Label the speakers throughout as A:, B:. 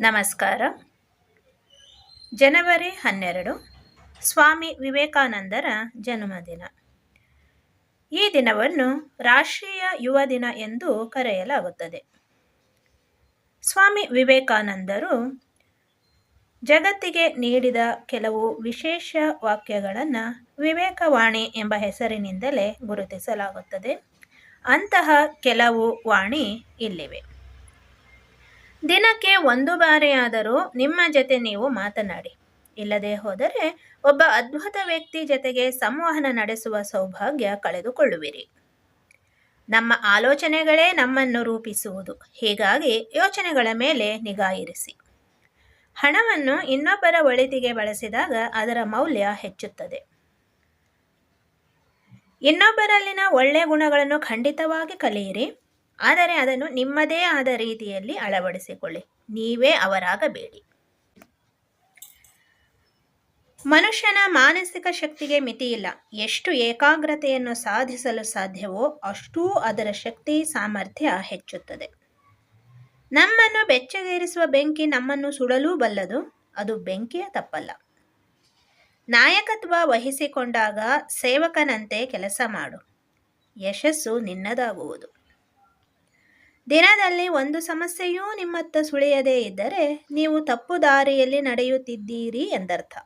A: ನಮಸ್ಕಾರ. ಜನವರಿ ಹನ್ನೆರಡು, ಸ್ವಾಮಿ ವಿವೇಕಾನಂದರ ಜನ್ಮದಿನ. ಈ ದಿನವನ್ನು ರಾಷ್ಟ್ರೀಯ ಯುವ ದಿನ ಎಂದು ಕರೆಯಲಾಗುತ್ತದೆ. ಸ್ವಾಮಿ ವಿವೇಕಾನಂದರು ಜಗತ್ತಿಗೆ ನೀಡಿದ ಕೆಲವು ವಿಶೇಷ ವಾಕ್ಯಗಳನ್ನು ವಿವೇಕವಾಣಿ ಎಂಬ ಹೆಸರಿನಿಂದಲೇ ಗುರುತಿಸಲಾಗುತ್ತದೆ. ಅಂತಹ ಕೆಲವು ವಾಣಿ ಇಲ್ಲಿವೆ. ದಿನಕ್ಕೆ ಒಂದು ಬಾರಿಯಾದರೂ ನಿಮ್ಮ ಜೊತೆ ನೀವು ಮಾತನಾಡಿ. ಇಲ್ಲದೆ ಹೋದರೆ ಒಬ್ಬ ಅದ್ಭುತ ವ್ಯಕ್ತಿ ಜೊತೆಗೆ ಸಂವಹನ ನಡೆಸುವ ಸೌಭಾಗ್ಯ ಕಳೆದುಕೊಳ್ಳುವಿರಿ. ನಮ್ಮ ಆಲೋಚನೆಗಳೇ ನಮ್ಮನ್ನು ರೂಪಿಸುವುದು. ಹೀಗಾಗಿ ಯೋಚನೆಗಳ ಮೇಲೆ ನಿಗಾ ಇರಿಸಿ. ಹಣವನ್ನು ಇನ್ನೊಬ್ಬರ ಒಳಿತಿಗೆ ಬಳಸಿದಾಗ ಅದರ ಮೌಲ್ಯ ಹೆಚ್ಚುತ್ತದೆ. ಇನ್ನೊಬ್ಬರಲ್ಲಿನ ಒಳ್ಳೆಯ ಗುಣಗಳನ್ನು ಖಂಡಿತವಾಗಿ ಕಲಿಯಿರಿ. ಆದರೆ ಅದನ್ನು ನಿಮ್ಮದೇ ಆದ ರೀತಿಯಲ್ಲಿ ಅಳವಡಿಸಿಕೊಳ್ಳಿ. ನೀವೇ ಅವರಾಗಬೇಡಿ. ಮನುಷ್ಯನ ಮಾನಸಿಕ ಶಕ್ತಿಗೆ ಮಿತಿಯಿಲ್ಲ. ಎಷ್ಟು ಏಕಾಗ್ರತೆಯನ್ನು ಸಾಧಿಸಲು ಸಾಧ್ಯವೋ ಅಷ್ಟೂ ಅದರ ಶಕ್ತಿ ಸಾಮರ್ಥ್ಯ ಹೆಚ್ಚುತ್ತದೆ. ನಮ್ಮನ್ನು ಬೆಚ್ಚಗೇರಿಸುವ ಬೆಂಕಿ ನಮ್ಮನ್ನು ಸುಡಲೂ ಬಲ್ಲದು, ಅದು ಬೆಂಕಿಯ ತಪ್ಪಲ್ಲ. ನಾಯಕತ್ವ ವಹಿಸಿಕೊಂಡಾಗ ಸೇವಕನಂತೆ ಕೆಲಸ ಮಾಡು. ಯಶಸ್ಸು ನಿನ್ನದಾಗುವುದು. ದಿನದಲ್ಲಿ ಒಂದು ಸಮಸ್ಯೆಯೂ ನಿಮ್ಮತ್ತ ಸುಳಿಯದೇ ಇದ್ದರೆ ನೀವು ತಪ್ಪು ದಾರಿಯಲ್ಲಿ ನಡೆಯುತ್ತಿದ್ದೀರಿ ಎಂದರ್ಥ.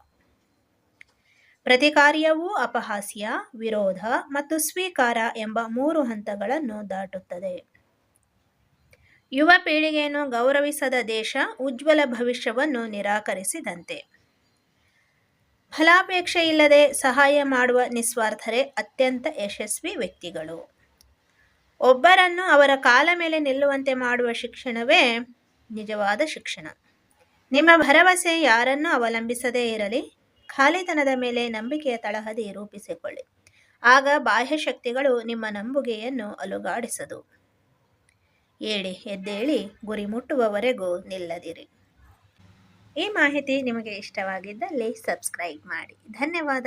A: ಪ್ರತಿ ಕಾರ್ಯವೂ ಅಪಹಾಸ್ಯ, ವಿರೋಧ ಮತ್ತು ಸ್ವೀಕಾರ ಎಂಬ ಮೂರು ಹಂತಗಳನ್ನು ದಾಟುತ್ತದೆ. ಯುವ ಪೀಳಿಗೆಯನ್ನು ಗೌರವಿಸದ ದೇಶ ಉಜ್ವಲ ಭವಿಷ್ಯವನ್ನು ನಿರಾಕರಿಸಿದಂತೆ. ಫಲಾಪೇಕ್ಷೆ ಇಲ್ಲದೆ ಸಹಾಯ ಮಾಡುವ ನಿಸ್ವಾರ್ಥರೇ ಅತ್ಯಂತ ಯಶಸ್ವಿ ವ್ಯಕ್ತಿಗಳು. ಒಬ್ಬರನ್ನು ಅವರ ಕಾಲ ಮೇಲೆ ನಿಲ್ಲುವಂತೆ ಮಾಡುವ ಶಿಕ್ಷಣವೇ ನಿಜವಾದ ಶಿಕ್ಷಣ. ನಿಮ್ಮ ಭರವಸೆ ಯಾರನ್ನೂ ಅವಲಂಬಿಸದೇ ಇರಲಿ, ಖಾಲಿತನದ ಮೇಲೆ ನಂಬಿಕೆಯ ತಳಹದಿ ರೂಪಿಸಿಕೊಳ್ಳಿ. ಆಗ ಬಾಹ್ಯ ಶಕ್ತಿಗಳು ನಿಮ್ಮ ನಂಬುಗೆಯನ್ನು ಅಲುಗಾಡಿಸದು. ಏಳಿ, ಎದ್ದೇಳಿ, ಗುರಿ ಮುಟ್ಟುವವರೆಗೂ ನಿಲ್ಲದಿರಿ. ಈ ಮಾಹಿತಿ ನಿಮಗೆ ಇಷ್ಟವಾಗಿದ್ದಲ್ಲಿ ಸಬ್ಸ್ಕ್ರೈಬ್ ಮಾಡಿ. ಧನ್ಯವಾದ.